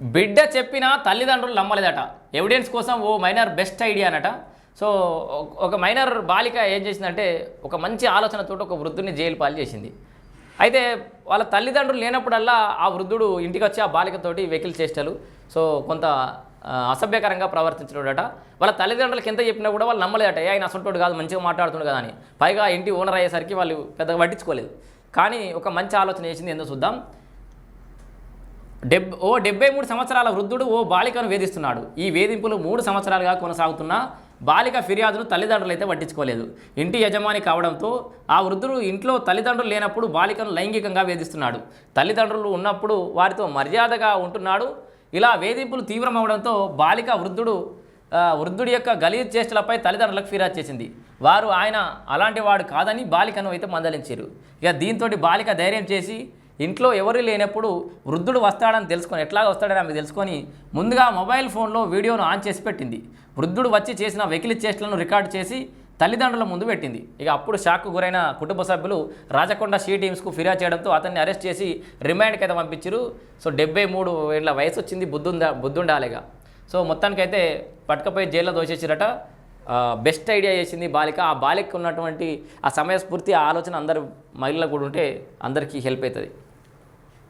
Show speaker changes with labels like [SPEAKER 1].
[SPEAKER 1] బిడ్డ చెప్పినా తల్లిదండ్రులు నమ్మలేదట. ఎవిడెన్స్ కోసం ఓ మైనర్ బెస్ట్ ఐడియా అనట. సో ఒక- మైనర్ బాలిక ఏం చేసిందంటే ఒక మంచి ఆలోచనతో ఒక వృద్ధుని జైలు పాలు చేసింది. అయితే వాళ్ళ తల్లిదండ్రులు లేనప్పుడల్లా ఆ వృద్ధుడు ఇంటికి వచ్చి ఆ బాలికతోటి వెకిల్ చేష్టలు సో కొంత అసభ్యకరంగా ప్రవర్తించడట వాళ్ళ తల్లిదండ్రులకి ఎంత చెప్పినా కూడా వాళ్ళు నమ్మలేదట. ఏ ఆయన అసంటోడు కాదు మంచిగా మాట్లాడుతుండు కదా అని. పైగా ఇంటి ఓనర్ అయ్యేసరికి వాళ్ళు పెద్దగా పట్టించుకోలేదు. కానీ ఒక మంచి ఆలోచన చేసింది ఏందో చూద్దాం. డెబ్ ఓ డెబ్బై మూడు సంవత్సరాల వృద్ధుడు ఓ బాలికను వేధిస్తున్నాడు. ఈ వేధింపులు మూడు సంవత్సరాలుగా కొనసాగుతున్న బాలిక ఫిర్యాదును తల్లిదండ్రులు అయితే పట్టించుకోలేదు. ఇంటి యజమాని కావడంతో ఆ వృద్ధుడు ఇంట్లో తల్లిదండ్రులు లేనప్పుడు బాలికను లైంగికంగా వేధిస్తున్నాడు. తల్లిదండ్రులు ఉన్నప్పుడు వారితో మర్యాదగా ఉంటున్నాడు. ఇలా వేధింపులు తీవ్రమవడంతో బాలిక వృద్ధుడు వృద్ధుడి యొక్క గలీజ్ చేష్టలపై తల్లిదండ్రులకు ఫిర్యాదు చేసింది. వారు ఆయన అలాంటి వాడు కాదని బాలికను అయితే మందలించారు. ఇక దీంతో బాలిక ధైర్యం చేసి ఇంట్లో ఎవరు లేనప్పుడు వృద్ధుడు వస్తాడని తెలుసుకొని ఎట్లాగ వస్తాడని ఆమె తెలుసుకొని ముందుగా మొబైల్ ఫోన్లో వీడియోను ఆన్ చేసి పెట్టింది. వృద్ధుడు వచ్చి చేసిన వెకిలి చేష్టలను రికార్డు చేసి తల్లిదండ్రుల ముందు పెట్టింది. ఇక అప్పుడు షాక్కు గురైన కుటుంబ సభ్యులు రాజకొండ షీ టీమ్స్కు ఫిర్యాదు చేయడంతో అతన్ని అరెస్ట్ చేసి రిమాండ్కి అయితే పంపించారు సో డెబ్బై మూడు ఏళ్ళ వయసు వచ్చింది బుద్ధుందా బుద్ధుండాలిగా. సో మొత్తానికైతే పట్టుకపోయి జైల్లో దోషేసిరట బెస్ట్ ఐడియా చేసింది బాలిక. ఆ బాలికకు ఉన్నటువంటి ఆ సమయస్ఫూర్తి ఆ ఆలోచన అందరు మహిళలకు కూడా ఉంటే అందరికీ హెల్ప్ అవుతుంది.